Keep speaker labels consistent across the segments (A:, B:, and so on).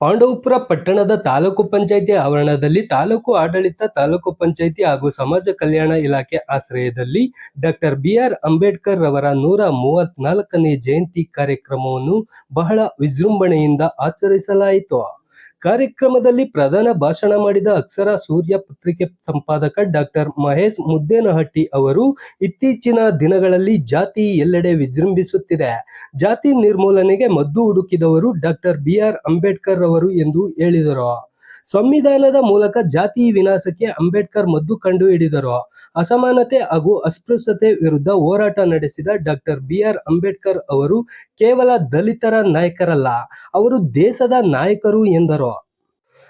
A: ಪಾಂಡವಪುರ ಪಟ್ಟಣದ ತಾಲೂಕು ಪಂಚಾಯಿತಿ ಆವರಣದಲ್ಲಿ ತಾಲೂಕು ಆಡಳಿತ, ತಾಲೂಕು ಪಂಚಾಯಿತಿ ಹಾಗೂ ಸಮಾಜ ಕಲ್ಯಾಣ ಇಲಾಖೆ ಆಶ್ರಯದಲ್ಲಿ ಡಾಕ್ಟರ್ ಬಿಆರ್ ಅಂಬೇಡ್ಕರ್ ರವರ ನೂರ ಮೂವತ್ನಾಲ್ಕನೇ ಜಯಂತಿ ಕಾರ್ಯಕ್ರಮವನ್ನು ಬಹಳ ವಿಜೃಂಭಣೆಯಿಂದ ಆಚರಿಸಲಾಯಿತು. ಕಾರ್ಯಕ್ರಮದಲ್ಲಿ ಪ್ರಧಾನ ಭಾಷಣ ಮಾಡಿದ ಅಕ್ಷರ ಸೂರ್ಯ ಪತ್ರಿಕೆ ಸಂಪಾದಕ ಡಾಕ್ಟರ್ ಮಹೇಶ್ ಮುದ್ದೇನಹಟ್ಟಿ ಅವರು, ಇತ್ತೀಚಿನ ದಿನಗಳಲ್ಲಿ ಜಾತಿ ಎಲ್ಲೆಡೆ ವಿಜೃಂಭಿಸುತ್ತಿದೆ. ಜಾತಿ ನಿರ್ಮೂಲನೆಗೆ ಮದ್ದು ಹುಡುಕಿದವರು ಡಾಕ್ಟರ್ ಬಿಆರ್ ಅಂಬೇಡ್ಕರ್ ಅವರು ಎಂದು ಹೇಳಿದರು. ಸಂವಿಧಾನದ ಮೂಲಕ ಜಾತಿ ವಿನಾಶಕ್ಕೆ ಅಂಬೇಡ್ಕರ್ ಮದ್ದು ಕಂಡು ಹಿಡಿದರು. ಅಸಮಾನತೆ ಹಾಗೂ ಅಸ್ಪೃಶ್ಯತೆ ವಿರುದ್ಧ ಹೋರಾಟ ನಡೆಸಿದ ಡಾಕ್ಟರ್ ಬಿಆರ್ ಅಂಬೇಡ್ಕರ್ ಅವರು ಕೇವಲ ದಲಿತರ ನಾಯಕರಲ್ಲ, ಅವರು ದೇಶದ ನಾಯಕರು ಎಂದರು.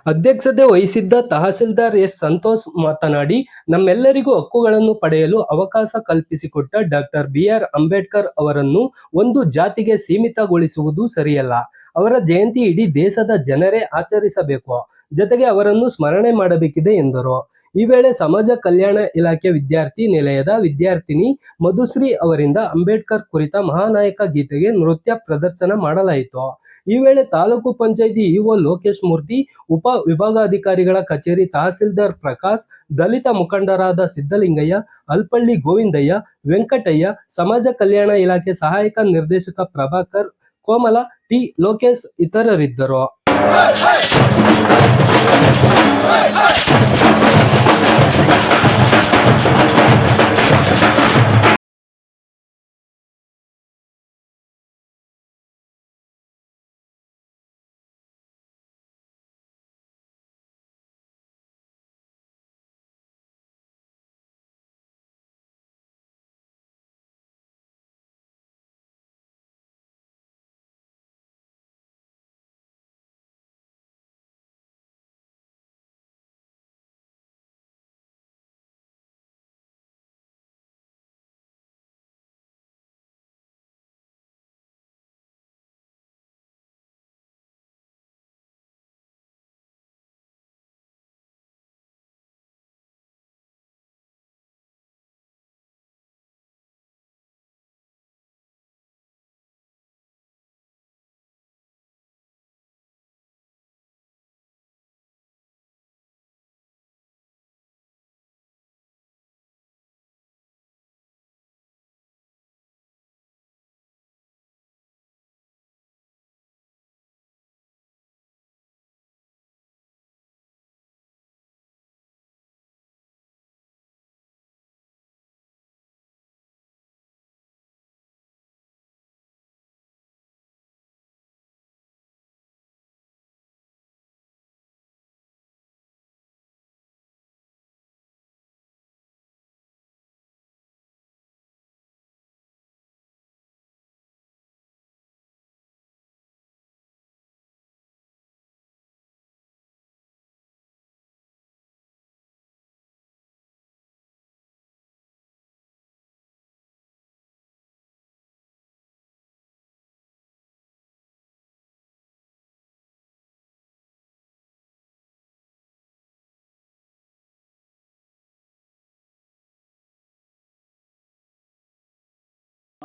A: ಅಧ್ಯಕ್ಷತೆ ವಹಿಸಿದ್ದ ತಹಸೀಲ್ದಾರ್ ಎಸ್. ಸಂತೋಷ್ ಮಾತನಾಡಿ, ನಮ್ಮೆಲ್ಲರಿಗೂ ಹಕ್ಕುಗಳನ್ನು ಪಡೆಯಲು ಅವಕಾಶ ಕಲ್ಪಿಸಿಕೊಟ್ಟ ಡಾಕ್ಟರ್ ಬಿಆರ್ ಅಂಬೇಡ್ಕರ್ ಅವರನ್ನು ಒಂದು ಜಾತಿಗೆ ಸೀಮಿತಗೊಳಿಸುವುದು ಸರಿಯಲ್ಲ. ಅವರ ಜಯಂತಿ ಇಡೀ ದೇಶದ ಜನರೇ ಆಚರಿಸಬೇಕು. ಜೊತೆಗೆ ಅವರನ್ನು ಸ್ಮರಣೆ ಮಾಡಬೇಕಿದೆ ಎಂದರು. ಈ ವೇಳೆ ಸಮಾಜ ಕಲ್ಯಾಣ ಇಲಾಖೆ ವಿದ್ಯಾರ್ಥಿ ನಿಲಯದ ವಿದ್ಯಾರ್ಥಿನಿ ಮಧುಶ್ರೀ ಅವರಿಂದ ಅಂಬೇಡ್ಕರ್ ಕುರಿತ ಮಹಾನಾಯಕ ಗೀತೆಗೆ ನೃತ್ಯ ಪ್ರದರ್ಶನ ಮಾಡಲಾಯಿತು. ಈ ವೇಳೆ ತಾಲೂಕು ಪಂಚಾಯಿತಿ ಇಒ ಲೋಕೇಶ್ ಮೂರ್ತಿ, ಉಪ ವಿಭಾಗಾಧಿಕಾರಿಗಳ ಕಚೇರಿ ತಹಸೀಲ್ದಾರ್ ಪ್ರಕಾಶ್, ದಲಿತ ಮುಖಂಡರಾದ ಸಿದ್ದಲಿಂಗಯ್ಯ ಅಲ್ಪಳ್ಳಿ ಗೋವಿಂದಯ್ಯ, ವೆಂಕಟಯ್ಯ, ಸಮಾಜ ಕಲ್ಯಾಣ ಇಲಾಖೆ ಸಹಾಯಕ ನಿರ್ದೇಶಕ ಪ್ರಭಾಕರ್ ಕೋಮಲ ಟಿ ಲೋಕೇಶ್ ಇತರರಿದ್ದರು.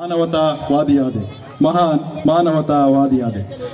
B: ಮಾನವತಾವಾದಿಯಾದೆ. ಮಹಾನ್ ಮಾನವತಾವಾದಿಯಾದೆ.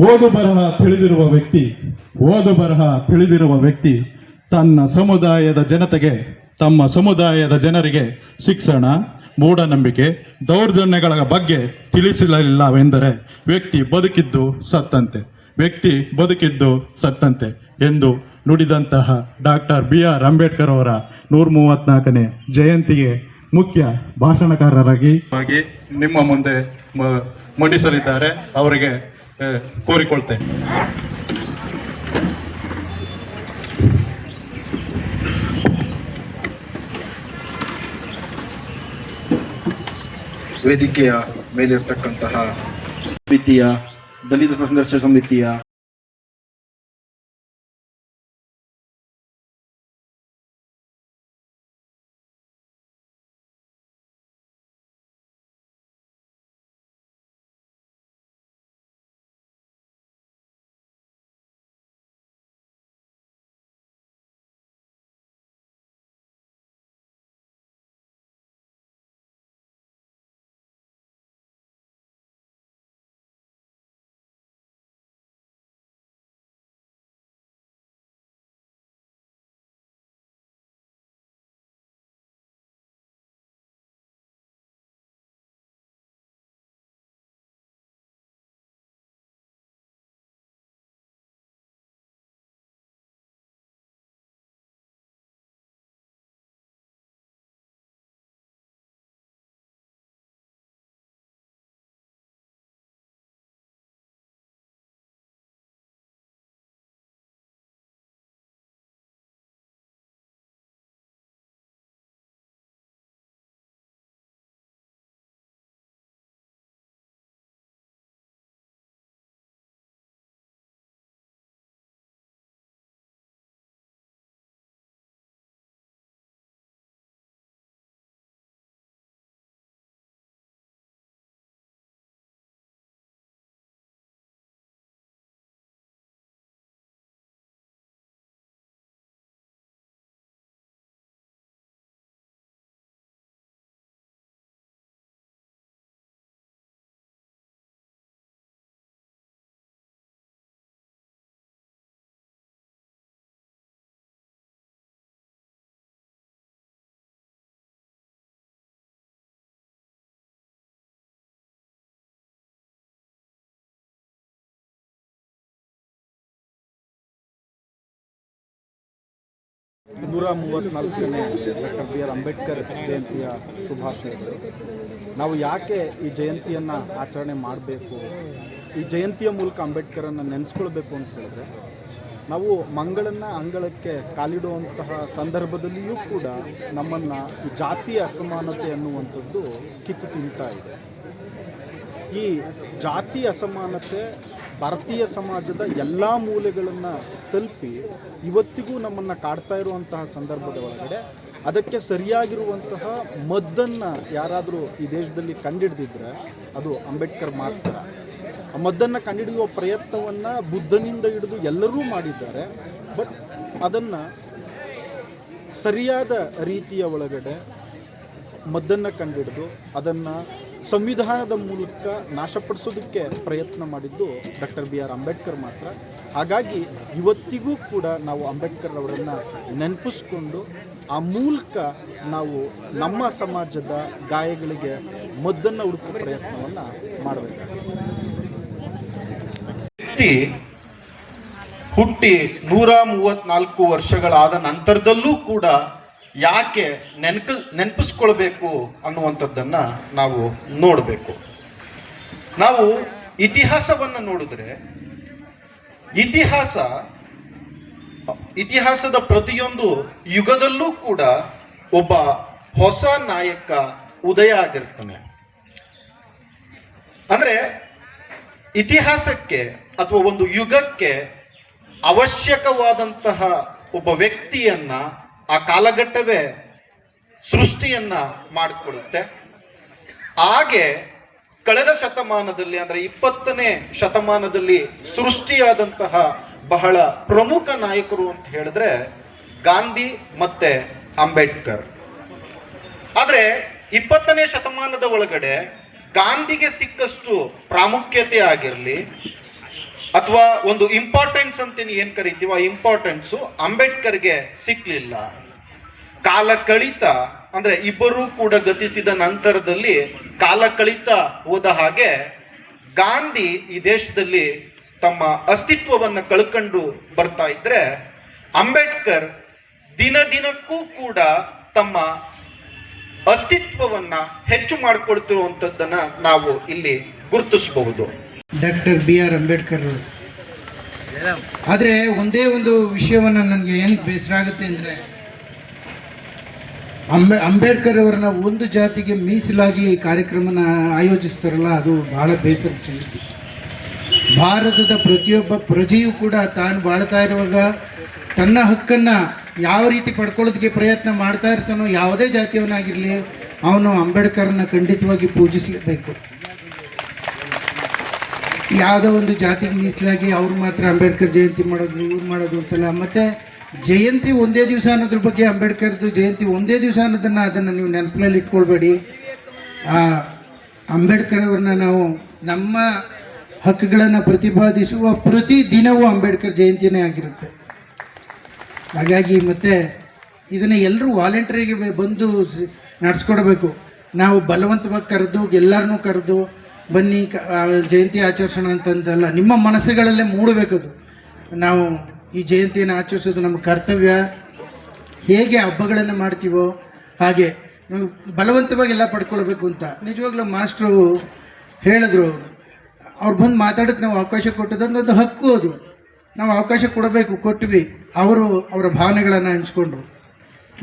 B: ಓದು ಬರಹ ತಿಳಿದಿರುವ ವ್ಯಕ್ತಿ, ಓದು ಬರಹ ತಿಳಿದಿರುವ ವ್ಯಕ್ತಿ ತನ್ನ ಸಮುದಾಯದ ಜನತೆಗೆ, ತಮ್ಮ ಸಮುದಾಯದ ಜನರಿಗೆ ಶಿಕ್ಷಣ, ಮೂಢನಂಬಿಕೆ, ದೌರ್ಜನ್ಯಗಳ ಬಗ್ಗೆ ತಿಳಿಸಲಿಲ್ಲವೆಂದರೆ ವ್ಯಕ್ತಿ ಬದುಕಿದ್ದು ಸತ್ತಂತೆ, ವ್ಯಕ್ತಿ ಬದುಕಿದ್ದು ಸತ್ತಂತೆ ಎಂದು ನುಡಿದಂತಹ ಡಾಕ್ಟರ್ ಬಿ ಆರ್ ಅಂಬೇಡ್ಕರ್ ಅವರ ನೂರ ಮೂವತ್ನಾಲ್ಕನೇ ಜಯಂತಿಗೆ ಮುಖ್ಯ ಭಾಷಣಕಾರರಾಗಿ ನಿಮ್ಮ ಮುಂದೆ ಮಂಡಿಸಲಿದ್ದಾರೆ. ಅವರಿಗೆ ಕೋರಿಕೊಳ್ತೇನೆ.
C: ವೇದಿಕೆಯ ಮೇಲಿರ್ತಕ್ಕಂತಹ ಸಮಿತಿಯ ದಲಿತ ಸಂಘರ್ಷ ಸಮಿತಿಯ
D: ನೂರ ಮೂವತ್ತ್ನಾಲ್ಕನೇ ಡಾಕ್ಟರ್ ಬಿ ಆರ್ ಅಂಬೇಡ್ಕರ್ ಜಯಂತಿಯ ಶುಭಾಶಯಗಳು. ನಾವು ಯಾಕೆ ಈ ಜಯಂತಿಯನ್ನು ಆಚರಣೆ ಮಾಡಬೇಕು? ಈ ಜಯಂತಿಯ ಮೂಲಕ ಅಂಬೇಡ್ಕರನ್ನು ನೆನೆಸ್ಕೊಳ್ಬೇಕು ಅಂತ ಹೇಳಿದ್ರೆ, ನಾವು ಮಂಗಳನ್ನು ಅಂಗಳಕ್ಕೆ ಕಾಲಿಡುವಂತಹ ಸಂದರ್ಭದಲ್ಲಿಯೂ ಕೂಡ ನಮ್ಮನ್ನು ಈ ಜಾತಿಯ ಅಸಮಾನತೆ ಅನ್ನುವಂಥದ್ದು ಕಿತ್ತು ತಿಂತಾ ಇದೆ. ಈ ಜಾತಿ ಅಸಮಾನತೆ ಭಾರತೀಯ ಸಮಾಜದ ಎಲ್ಲ ಮೂಲೆಗಳನ್ನು ತಲುಪಿ ಇವತ್ತಿಗೂ ನಮ್ಮನ್ನು ಕಾಡ್ತಾ ಇರುವಂತಹ ಸಂದರ್ಭದ ಒಳಗಡೆ ಅದಕ್ಕೆ ಸರಿಯಾಗಿರುವಂತಹ ಮದ್ದನ್ನು ಯಾರಾದರೂ ಈ ದೇಶದಲ್ಲಿ ಕಂಡಿಡ್ದಿದ್ರೆ ಅದು ಅಂಬೇಡ್ಕರ್ ಮಾತ್ರ. ಆ ಮದ್ದನ್ನು ಕಂಡಿಡಿಯುವ ಪ್ರಯತ್ನವನ್ನು ಬುದ್ಧನಿಂದ ಹಿಡಿದು ಎಲ್ಲರೂ ಮಾಡಿದ್ದಾರೆ. ಬಟ್ ಅದನ್ನು ಸರಿಯಾದ ರೀತಿಯ ಒಳಗಡೆ ಮದ್ದನ್ನು ಕಂಡಿಡಿದು ಅದನ್ನು ಸಂವಿಧಾನದ ಮೂಲಕ ನಾಶಪಡಿಸೋದಕ್ಕೆ ಪ್ರಯತ್ನ ಮಾಡಿದ್ದು ಡಾಕ್ಟರ್ ಬಿ ಆರ್ ಅಂಬೇಡ್ಕರ್ ಮಾತ್ರ. ಹಾಗಾಗಿ ಇವತ್ತಿಗೂ ಕೂಡ ನಾವು ಅಂಬೇಡ್ಕರ್ ಅವರನ್ನು ನೆನಪಿಸ್ಕೊಂಡು ಆ ಮೂಲಕ ನಾವು ನಮ್ಮ ಸಮಾಜದ ಗಾಯಗಳಿಗೆ ಮದ್ದನ್ನು ಹುಡುಕುವ ಪ್ರಯತ್ನವನ್ನು ಮಾಡಬೇಕಾಗುತ್ತೆ
C: ಹುಟ್ಟಿ ನೂರ ಮೂವತ್ನಾಲ್ಕು ವರ್ಷಗಳಾದ ನಂತರದಲ್ಲೂ ಕೂಡ ಯಾಕೆ ನೆನಪು ನೆನಪಿಸ್ಕೊಳ್ಬೇಕು ಅನ್ನುವಂಥದ್ದನ್ನ ನಾವು ನೋಡಬೇಕು. ನಾವು ಇತಿಹಾಸವನ್ನು ನೋಡಿದ್ರೆ ಇತಿಹಾಸ, ಇತಿಹಾಸದ ಪ್ರತಿಯೊಂದು ಯುಗದಲ್ಲೂ ಕೂಡ ಒಬ್ಬ ಹೊಸ ನಾಯಕ ಉದಯ ಆಗಿರ್ತಾನೆ. ಅಂದ್ರೆ ಇತಿಹಾಸಕ್ಕೆ ಅಥವಾ ಒಂದು ಯುಗಕ್ಕೆ ಅವಶ್ಯಕವಾದಂತಹ ಒಬ್ಬ ವ್ಯಕ್ತಿಯನ್ನ ಆ ಕಾಲಘಟ್ಟವೇ ಸೃಷ್ಟಿಯನ್ನ ಮಾಡಿಕೊಡುತ್ತೆ. ಹಾಗೆ ಕಳೆದ ಶತಮಾನದಲ್ಲಿ ಅಂದ್ರೆ ಇಪ್ಪತ್ತನೇ ಶತಮಾನದಲ್ಲಿ ಸೃಷ್ಟಿಯಾದಂತಹ ಬಹಳ ಪ್ರಮುಖ ನಾಯಕರು ಅಂತ ಹೇಳಿದ್ರೆ ಗಾಂಧಿ ಮತ್ತೆ ಅಂಬೇಡ್ಕರ್. ಆದ್ರೆ ಇಪ್ಪತ್ತನೇ ಶತಮಾನದ ಒಳಗಡೆ ಗಾಂಧಿಗೆ ಸಿಕ್ಕಷ್ಟು ಪ್ರಾಮುಖ್ಯತೆ ಆಗಿರಲಿ ಅಥವಾ ಒಂದು ಇಂಪಾರ್ಟೆನ್ಸ್ ಅಂತ ಏನ್ ಕರಿತೀವ ಆ ಇಂಪಾರ್ಟೆನ್ಸು ಅಂಬೇಡ್ಕರ್ಗೆ ಸಿಕ್ಲಿಲ್ಲ. ಕಾಲ ಕಳಿತ, ಅಂದ್ರೆ ಇಬ್ಬರೂ ಕೂಡ ಗತಿಸಿದ ನಂತರದಲ್ಲಿ ಕಾಲ ಕಳಿತ ಹೋದ ಹಾಗೆ ಗಾಂಧಿ ಈ ದೇಶದಲ್ಲಿ ತಮ್ಮ ಅಸ್ತಿತ್ವವನ್ನು ಕಳ್ಕೊಂಡು ಬರ್ತಾ ಇದ್ರೆ ಅಂಬೇಡ್ಕರ್ ದಿನ ದಿನಕ್ಕೂ ಕೂಡ ತಮ್ಮ ಅಸ್ತಿತ್ವವನ್ನ ಹೆಚ್ಚು ಮಾಡಿಕೊಳ್ತಿರುವಂಥದ್ದನ್ನ ನಾವು ಇಲ್ಲಿ ಗುರುತಿಸಬಹುದು.
E: ಡಾಕ್ಟರ್ ಬಿ ಆರ್ ಅಂಬೇಡ್ಕರ್ ಅವರು. ಆದರೆ ಒಂದೇ ಒಂದು ವಿಷಯವನ್ನು ನನಗೆ ಏನಕ್ಕೆ ಬೇಸರ ಆಗುತ್ತೆ ಅಂದರೆ, ಅಂಬೆ, ಅಂಬೇಡ್ಕರ್ ಅವರನ್ನ ಒಂದು ಜಾತಿಗೆ ಮೀಸಲಾಗಿ ಕಾರ್ಯಕ್ರಮನ ಆಯೋಜಿಸ್ತಾರಲ್ಲ, ಅದು ಬಹಳ ಬೇಸರದ ಸಂಗತಿ. ಭಾರತದ ಪ್ರತಿಯೊಬ್ಬ ಪ್ರಜೆಯೂ ಕೂಡ ತಾನು ಬಾಳ್ತಾ ಇರುವಾಗ ತನ್ನ ಹಕ್ಕನ್ನು ಯಾವ ರೀತಿ ಪಡ್ಕೊಳ್ಳೋದಕ್ಕೆ ಪ್ರಯತ್ನ ಮಾಡ್ತಾ ಇರ್ತಾನೋ ಯಾವುದೇ ಜಾತಿಯವನಾಗಿರಲಿ, ಅವನು ಅಂಬೇಡ್ಕರ್ನ ಖಂಡಿತವಾಗಿ ಪೂಜಿಸಲೇಬೇಕು. ಯಾವುದೋ ಒಂದು ಜಾತಿಗೆ ಮೀಸಲಾಗಿ ಅವ್ರು ಮಾತ್ರ ಅಂಬೇಡ್ಕರ್ ಜಯಂತಿ ಮಾಡೋದು, ಇವ್ರು ಮಾಡೋದು ಅಂತಲ್ಲ. ಮತ್ತು ಜಯಂತಿ ಒಂದೇ ದಿವಸ ಅನ್ನೋದ್ರ ಬಗ್ಗೆ ಅಂಬೇಡ್ಕರ್ದು ಜಯಂತಿ ಒಂದೇ ದಿವಸ ಅನ್ನೋದನ್ನು ಅದನ್ನು ನೀವು ನೆನಪಿನಲ್ಲಿ ಇಟ್ಕೊಳ್ಬೇಡಿ. ಅಂಬೇಡ್ಕರ್ ಅವ್ರನ್ನ ನಾವು ನಮ್ಮ ಹಕ್ಕುಗಳನ್ನು ಪ್ರತಿಪಾದಿಸುವ ಪ್ರತಿ ದಿನವೂ ಅಂಬೇಡ್ಕರ್ ಜಯಂತಿನೇ ಆಗಿರುತ್ತೆ. ಹಾಗಾಗಿ ಮತ್ತೆ ಇದನ್ನು ಎಲ್ಲರೂ ವಾಲಂಟ್ರಿಗೆ ಬಂದು ನಡೆಸ್ಕೊಡ್ಬೇಕು. ನಾವು ಬಲವಂತವಾಗಿ ಕರೆದು, ಎಲ್ಲರನ್ನೂ ಕರೆದು ಬನ್ನಿ ಜಯಂತಿ ಆಚರಿಸೋಣ ಅಂತಂದಲ್ಲ, ನಿಮ್ಮ ಮನಸ್ಸುಗಳಲ್ಲೇ ಮೂಡಬೇಕದು. ನಾವು ಈ ಜಯಂತಿಯನ್ನು ಆಚರಿಸೋದು ನಮ್ಮ ಕರ್ತವ್ಯ. ಹೇಗೆ ಹಬ್ಬಗಳನ್ನು ಮಾಡ್ತೀವೋ, ಹಾಗೆ ಬಲವಂತವಾಗಿ ಎಲ್ಲ ಪಡ್ಕೊಳ್ಬೇಕು ಅಂತ. ನಿಜವಾಗ್ಲೂ ಮಾಸ್ಟ್ರು ಹೇಳಿದ್ರು, ಅವರು ಬಂದು ಮಾತಾಡೋಕ್ಕೆ ನಾವು ಅವಕಾಶ ಕೊಟ್ಟದೊಂದು ಒಂದು ಹಕ್ಕು ಅದು. ನಾವು ಅವಕಾಶ ಕೊಡಬೇಕು, ಕೊಟ್ವಿ. ಅವರು ಅವರ ಭಾವನೆಗಳನ್ನು ಹಂಚ್ಕೊಂಡ್ರು.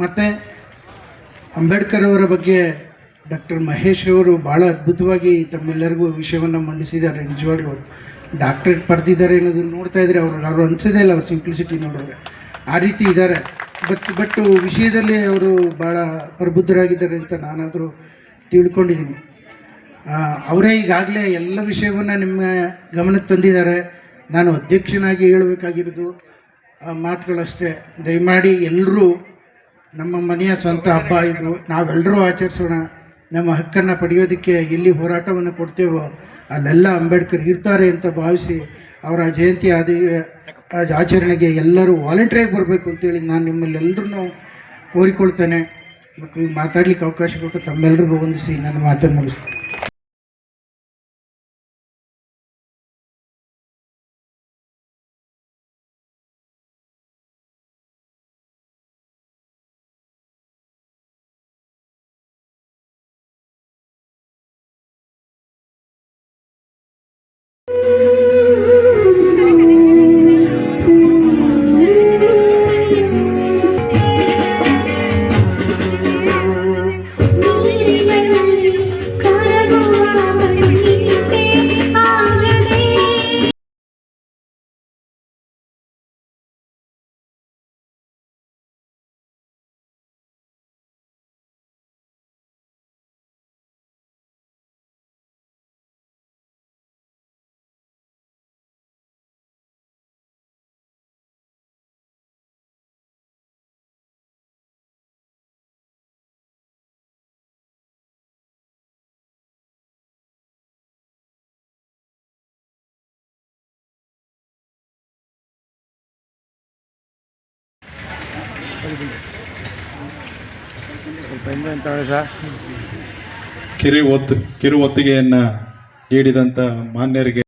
E: ಮತ್ತು ಅಂಬೇಡ್ಕರ್ ಅವರ ಬಗ್ಗೆ ಡಾಕ್ಟರ್ ಮಹೇಶ್ ಅವರು ಭಾಳ ಅದ್ಭುತವಾಗಿ ತಮ್ಮೆಲ್ಲರಿಗೂ ವಿಷಯವನ್ನು ಮಂಡಿಸಿದ್ದಾರೆ. ನಿಜವಾಗ್ಲೂ ಡಾಕ್ಟ್ರೇಟ್ ಪಡೆದಿದ್ದಾರೆ ಅನ್ನೋದನ್ನು ನೋಡ್ತಾ ಇದ್ರೆ ಅವರು ಅವ್ರು ಅನಿಸೋದೇ ಇಲ್ಲ, ಅವ್ರ ಸಿಂಪ್ಲಿಸಿಟಿ ನೋಡಿದ್ರೆ ಆ ರೀತಿ ಇದ್ದಾರೆ. ಬಟ್ ಬಟ್ ವಿಷಯದಲ್ಲಿ ಅವರು ಭಾಳ ಪ್ರಬುದ್ಧರಾಗಿದ್ದಾರೆ ಅಂತ ನಾನಾದರೂ ತಿಳ್ಕೊಂಡಿದ್ದೀನಿ. ಅವರೇ ಈಗಾಗಲೇ ಎಲ್ಲ ವಿಷಯವನ್ನು ನಿಮ್ಮ ಗಮನಕ್ಕೆ ತಂದಿದ್ದಾರೆ. ನಾನು ಅಧ್ಯಕ್ಷನಾಗಿ ಹೇಳಬೇಕಾಗಿರೋದು ಮಾತುಗಳಷ್ಟೇ. ದಯಮಾಡಿ ಎಲ್ಲರೂ ನಮ್ಮ ಮನೆಯ ಸ್ವಂತ ಹಬ್ಬ ಇದು. ನಾವೆಲ್ಲರೂ ಆಚರಿಸೋಣ. ನಮ್ಮ ಹಕ್ಕನ್ನು ಪಡೆಯೋದಕ್ಕೆ ಎಲ್ಲಿ ಹೋರಾಟವನ್ನು ಕೊಡ್ತೇವೋ ಅಲ್ಲೆಲ್ಲ ಅಂಬೇಡ್ಕರ್ ಇರ್ತಾರೆ ಅಂತ ಭಾವಿಸಿ ಅವರ ಜಯಂತಿ ಆದಿ ಆಚರಣೆಗೆ ಎಲ್ಲರೂ ವಾಲಂಟ್ರಿಯಾಗಿ ಬರಬೇಕು ಅಂತೇಳಿ ನಾನು ನಿಮ್ಮಲ್ಲೆಲ್ಲರೂ ಕೋರಿಕೊಳ್ತೇನೆ. ಮತ್ತು ಮಾತಾಡ್ಲಿಕ್ಕೆ ಅವಕಾಶ ಕೊಟ್ಟು ತಮ್ಮೆಲ್ಲರಿಗೂ ವಂದಿಸಿ ನನ್ನ ಮಾತನ್ನು ಮುಗಿಸ್ತೇನೆ.
F: thank you.
B: ಕಿರು ಒತ್ತು ಕಿರು ಒತ್ತಿಗೆಯನ್ನು ನೀಡಿದಂಥ ಮಾನ್ಯರಿಗೆ